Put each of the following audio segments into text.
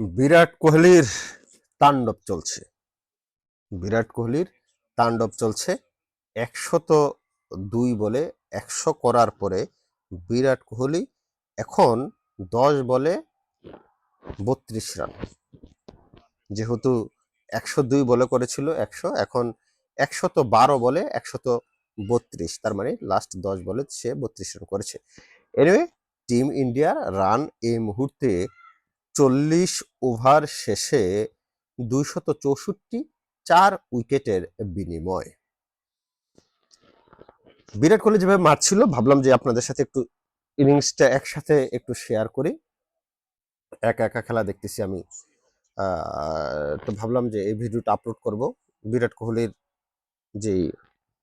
বিরাট কোহলির তাণ্ডব চলছে। বিরাট কোহলির তাণ্ডব চলছে একশত দুই বলে একশো করার পরে বিরাট কোহলি এখন দশ বলে বত্রিশ রান। যেহেতু একশো দুই বলে করেছিল একশো, এখন একশত বারো বলে একশত বত্রিশ, তার মানে লাস্ট দশ বলে সে বত্রিশ রান করেছে। এনিওয়ে টিম ইন্ডিয়ার রান এই মুহূর্তে চল্লিশ ওভার শেষে দুইশত চৌষট্টি, চার উইকেটের বিনিময়। বিরাট কোহলি যেভাবে মারছিল, ভাবলাম যে আপনাদের সাথে একটু ইনিংসটা একসাথে একটু শেয়ার করি। একা একা খেলা দেখতেছি আমি। তো ভাবলাম যে এই ভিডিওটা আপলোড করব। বিরাট কোহলির যে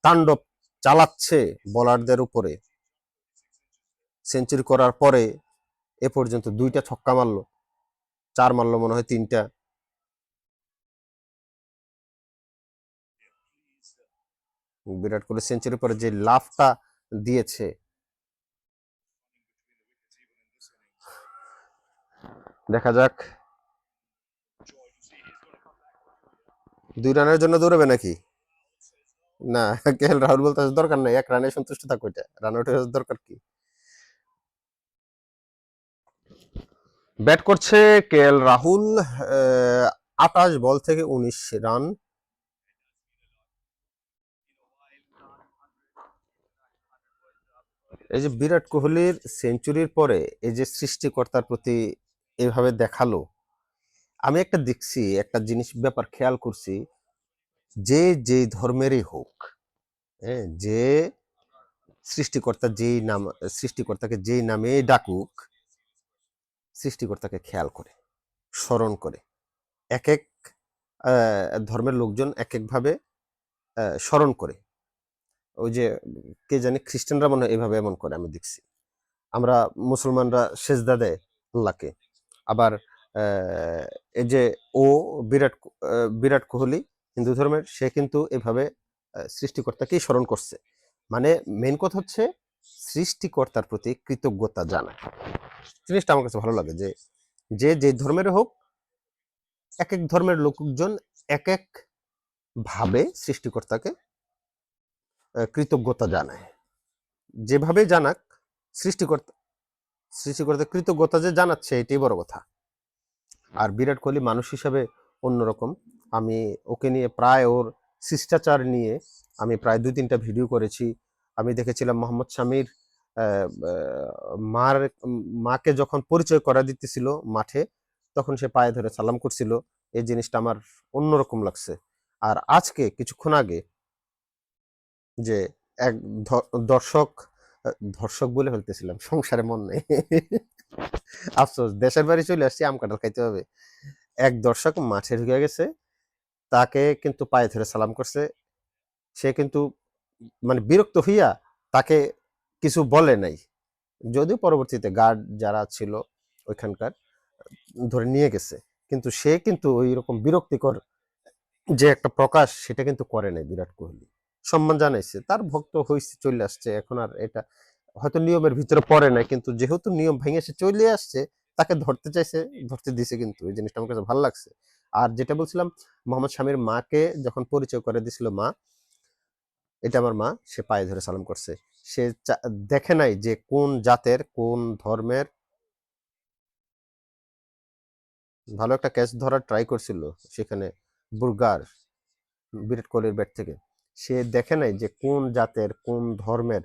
তাণ্ডব চালাচ্ছে বোলারদের উপরে, সেঞ্চুরি করার পরে এ পর্যন্ত দুইটা ছক্কা মারলো। চার মারলো মনে হয় তিনটা। বিরাট কোহলি সেঞ্চুরি পরে যে লাফটা দিয়েছে। দেখা যাক। দুই রানের জন্য দৌড়াবে নাকি? না, কে রাহুল বলতে দরকার নাই, এক রানে সন্তুষ্ট থাকো এটা। রান হওয়ার দরকার কি? ব্যাট করছে কে এল রাহুল আটাশ বল থেকে উনিশ রান। এই যে বিরাট কোহলির সেঞ্চুরির পরে এই যে সৃষ্টিকর্তার প্রতি এভাবে দেখাল, আমি একটা দেখছি, একটা জিনিস, ব্যাপার খেয়াল করছি, যে যে ধর্মেরই হোক হ্যাঁ যে সৃষ্টিকর্তা যেই নাম, সৃষ্টিকর্তাকে যেই নামে ডাকুক সৃষ্টিকর্তাকে খেয়াল করে, স্মরণ করে। এক এক ধর্মের লোকজন এক একভাবে স্মরণ করে। ওই যে, কে জানি খ্রিস্টানরা মনে হয় এভাবে এমন করে আমি দেখছি। আমরা মুসলমানরা সেজদা দেয় আল্লাহকে। আবার এই যে ও বিরাট বিরাট কোহলি হিন্দু ধর্মের, সে কিন্তু এভাবে সৃষ্টিকর্তাকেই স্মরণ করছে। মানে মেন কথা হচ্ছে সৃষ্টিকর্তার প্রতি কৃতজ্ঞতা জানা জিনিসটা আমার কাছে ভালো লাগে যে যে যে ধর্মের হোক এক এক ধর্মের লোকজন এক এক ভাবে সৃষ্টিকর্তাকে কৃতজ্ঞতা জানায়। যেভাবে জানাক, সৃষ্টিকর্তা সৃষ্টিকর্তা কৃতজ্ঞতা যে জানাচ্ছে, এটাই বড় কথা। আর বিরাট কোহলি মানুষ হিসাবে অন্যরকম। আমি ওকে নিয়ে প্রায় ওর শিষ্টাচার নিয়ে আমি প্রায় দুই তিনটা ভিডিও করেছি। আমি দেখেছিলাম মোহাম্মদ শামির মার, মাকে যখন পরিচয় করা দিতেছিল মাঠে, তখন সে পায়ে ধরে সালাম করছিল। এই জিনিসটা আমার অন্যরকম লাগছে। আর আজকে, কিছুক্ষণ আগে যে এক দর্শক ধর্ষক বলে ফেলতেছিলাম, সংসারে মন নেই। আফসোস, দেশের বাড়ি চলে আসছি, আম কাঁঠাল খাইতে হবে। এক দর্শক মাঠে ঢুকে গেছে, তাকে কিন্তু পায়ে ধরে সালাম করছে। সে কিন্তু মানে বিরক্ত হইয়া তাকে কিছু বলে নাই। যদিও পরবর্তীতে গার্ড যারা ছিল ওইখানকার, ধরে নিয়ে গেছে। কিন্তু সে কিন্তু ওই রকম বিরক্তিকর যে একটা প্রকাশ সেটা কিন্তু করে নাই বিরাট কোহলি। সম্মান জানাইছে। তার ভক্ত হয়েছে চলে আসছে। এখন আর এটা হয়তো নিয়মের ভিতরে পড়ে নাই, কিন্তু যেহেতু নিয়ম ভেঙে সে চলে আসছে, তাকে ধরতে চাইছে, ধরতে দিছে কিন্তু। এই জিনিসটা আমার কাছে ভালো লাগছে। আর যেটা বলছিলাম, মোহাম্মদ শামীর মাকে যখন পরিচয় করে দিছিল মা এটা আমার মা, সে পায়ে ধরে সালাম করছে। সে দেখে নাই যে কোন জাতের, কোন ধর্মের ভালো একটা ক্যাচ ধরার ট্রাই করছিল সেখানে বুর্গার, বিরাট কোহলির ব্যাট থেকে। সে দেখে নাই যে কোন জাতের, কোন ধর্মের।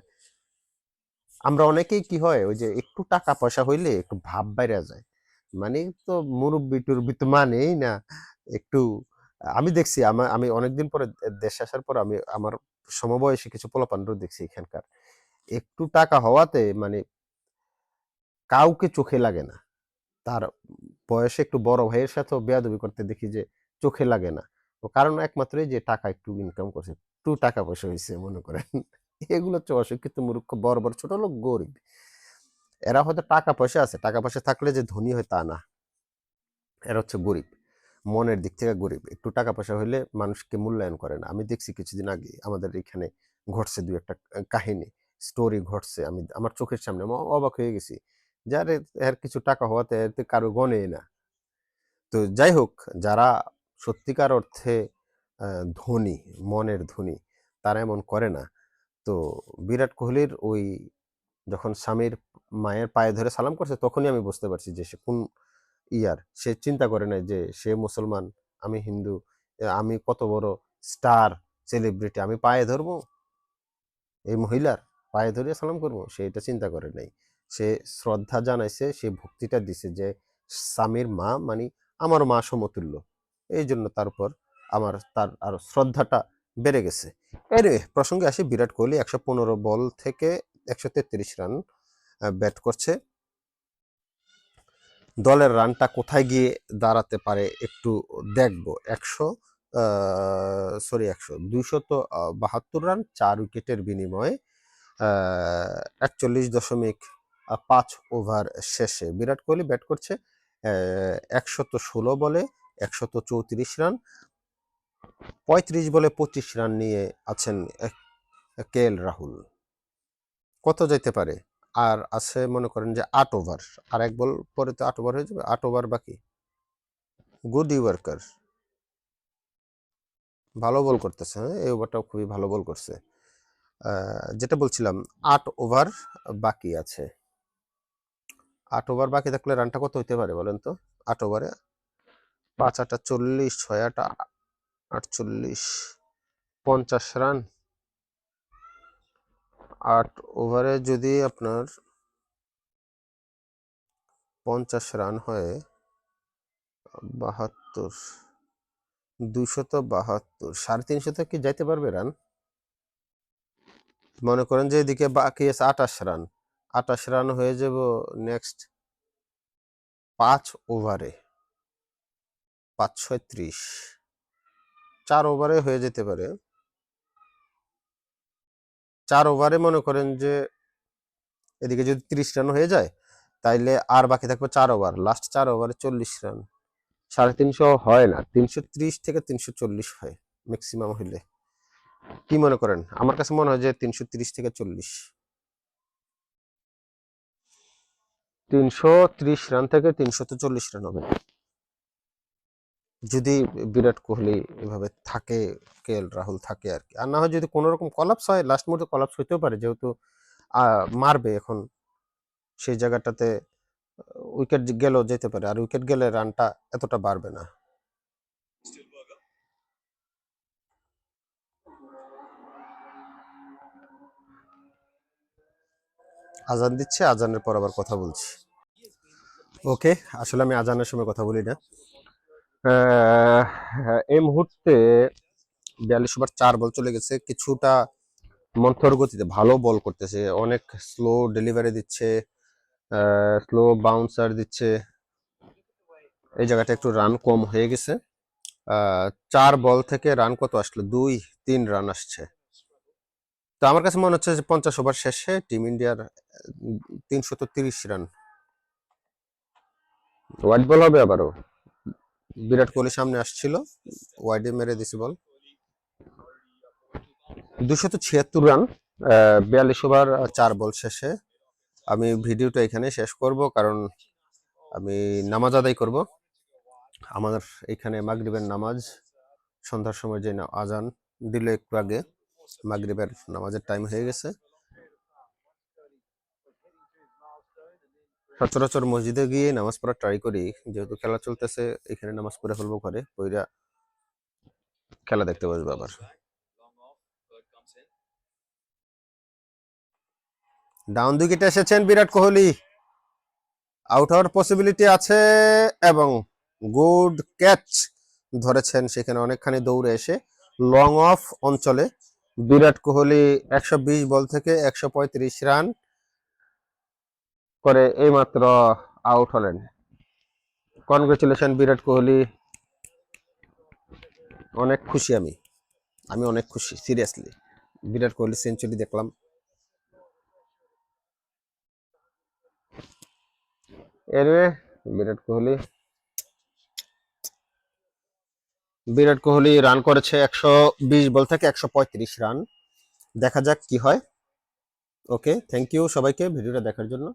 আমরা অনেকেই কি হয়, ওই যে একটু টাকা পয়সা হইলে একটু ভাব বাইরে যায়। মানে তো মুরব্বি টুরব্বি তো মানেই না, একটু, আমি দেখছি আমার আমি অনেকদিন পরে, দেশে আসার পর আমি, আমার সমবয়সী কিছু পোলাপানরও দেখছি এখানকার। একটু টাকা হওয়াতে মানে কাউকে চোখে লাগে না। তার বয়সে একটু বড় ভাইয়ের সাথেও বেয়াদবি করতে দেখি যে চোখে লাগে না। কারণ একমাত্রই যে টাকা একটু ইনকাম করছে, একটু টাকা পয়সা হয়েছে মনে করেন। এগুলো হচ্ছে অশিক্ষিত মূর্খ, বড় বড়, ছোট লোক গরিব। এরা হয়তো টাকা পয়সা আছে, টাকা পয়সা থাকলে যে ধনী হয় তা না। এরা হচ্ছে গরিব। মনের দিক থেকে গরিব। একটু টাকা পয়সা হলে মানুষকে মূল্যায়ন করে না। আমি দেখছি কিছুদিন আগে আমাদের এখানে ঘটছে দু একটা কাহিনী স্টোরি ঘটছে। আমি আমার চোখের সামনে অবাক হয়ে গেছি। যার এর কিছু টাকা হওয়াতে এতে কারও গনে না। তো যাই হোক, যারা সত্যিকার অর্থে ধনী, মনের ধনী, তারা এমন করে না। তো বিরাট কোহলির ওই যখন স্বামীর মায়ের পায়ে ধরে সালাম করছে, তখনই আমি বুঝতে পারছি যে সে কোন ইয়ার। সে চিন্তা করে নাই যে সে মুসলমান, আমি হিন্দু আমি কত বড় স্টার সেলিব্রিটি আমি পায়ে ধরবো? এই মহিলার পায়ে ধরে সালাম করব? সে এটা চিন্তা করে নাই। সে শ্রদ্ধা জানাইছে, সে ভক্তিটা দিছে যে স্বামীর মা মানে আমার মা সমতুল্য। এই জন্য তারপর আমার তার আরও শ্রদ্ধাটা বেড়ে গেছে। এর প্রসঙ্গে আসি, বিরাট কোহলি একশো পনেরো বল থেকে একশো তেত্রিশ রান ব্যাট করছে। দলের রানটা কোথায় গিয়ে দাঁড়াতে পারে একটু দেখব। একশো সরি একশো, দুইশত বাহাত্তর রান, চার উইকেটের বিনিময়ে একচল্লিশ দশমিক পাঁচ ওভার শেষে। বিরাট কোহলি ব্যাট করছে একশত ষোলো বলে, একশত চৌত্রিশ রান, পঁয়ত্রিশ বলে পঁচিশ রান নিয়ে আছেন কে এল রাহুল। কত যেতে পারে? আর আছে মনে করেন যে আট ওভার আর এক বল পরে তো আট ওভার হয়ে যাবে। আট ওভার বাকি? গুড ওয়ার্কার ভালো বল করতেছে হ্যাঁ? এই ওভারটাও খুবই ভালো বল করছে। যেটা বলছিলাম, আট ওভার বাকি আছে। আট ওভার বাকি থাকলে রানটা কত হইতে পারে বলেন তো? আট ওভারে পাঁচ আটা চল্লিশ, ছয় আটা আটচল্লিশ, পঞ্চাশ রান। আট ওভারে যদি আপনার পঞ্চাশ রান হয় বাহাত্তর, দুইশত বাহাত্তর, সাড়ে তিনশত কি যাইতে পারবে রান মনে করেন যে এদিকে বাকি আছে আঠাশ রান আঠাশ রান হয়ে যাব নেক্সট পাঁচ ওভারে পাঁচ ছয় ত্রিশ, চার ওভারে হয়ে যেতে পারে। চার ওভারে মনে করেন যে এদিকে যদি তিরিশ রান হয়ে যায়, তাইলে আর বাকি থাকবে চার ওভার লাস্ট চার ওভারে চল্লিশ রান সাড়ে তিনশো হয় না, তিনশো ত্রিশ থেকে তিনশো চল্লিশ হয় ম্যাক্সিমাম হইলে। কি মনে করেন? আমার কাছে মনে হয় যে তিনশো ত্রিশ থেকে চল্লিশ। তিনশো ত্রিশ রান থেকে তিনশো তো চল্লিশ রান হবে। যদি বিরাট কোহলি এভাবে থাকে, কে এল রাহুল থাকে আর কি। আর না হয় যদি কোনো রকম কলাপস হয় লাস্ট মুহূর্তে কলাপস হইতেও পারে, যেহেতু মারবে এখন। সেই জায়গাটাতে উইকেট গেলেও যেতে পারে, আর উইকেট গেলে রানটা এতটা বাড়বে না। আজান দিচ্ছে, আজানের পর আবার কথা বলছি। ওকে আসলে আমি আজানের সময় কথা বলি না। এই মুহূর্তে বিয়াল্লিশ ওভার চার বল চলে গেছে। কিছুটা মন্থর গতিতে ভালো বল করতেছে। অনেক স্লো ডেলিভারি দিচ্ছে স্লো বাউন্সার দিচ্ছে। এই জায়গাটা একটু রান কম হয়ে গেছে। চার বল থেকে রান কত আসলো? দুই, তিন রান আসছে। তো আমার কাছে মনে হচ্ছে যে পঞ্চাশ ওভার শেষে টিম ইন্ডিয়ার তিনশত তিরিশ রান হোয়াইট বল হবে আবারও? বিরাট কোহলি সামনে আসছিল। ওয়াইডে মেরে দিছে বল। দুশত ছিয়াত্তর রান বিয়াল্লিশ ওভার, চার বল শেষে। আমি ভিডিওটা এখানে শেষ করব, কারণ আমি নামাজ আদায় করব। আমাদের এখানে মাগরিবের নামাজ, সন্ধ্যার সময় যে আজান দিল একটু আগে, মাগরিবের নামাজের টাইম হয়ে গেছে। সচরাচর মসজিদে গিয়ে নামাজ পড়া ট্রাই করি। যেহেতু খেলা চলতেছে, এখানে নামাজ পড়ে ফেলব ঘরে পইরা খেলা দেখতে বসবো আবার। ডাউন উইকেটে এসেছেন বিরাট কোহলি। আউট হওয়ার পসিবিলিটি আছে এবং গুড ক্যাচ ধরেছেন সেখানে অনেকখানি দৌড়ে এসে। লং অফ অঞ্চলে বিরাট কোহলি একশো বিশ বল থেকে একশো পঁয়ত্রিশ রান করে এইমাত্র আউট হলেন। কনগ্রেচুলেশন বিরাট কোহলি। অনেক খুশি আমি। আমি অনেক খুশি সিরিয়াসলি বিরাট কোহলি সেঞ্চুরি দেখলাম। এরবে বিরাট কোহলি। বিরাট কোহলি রান করেছে একশো বিশ বল থেকে একশো পঁয়ত্রিশ রান দেখা যাক কি হয়। ওকে থ্যাংক ইউ সবাইকে ভিডিওটা দেখার জন্য।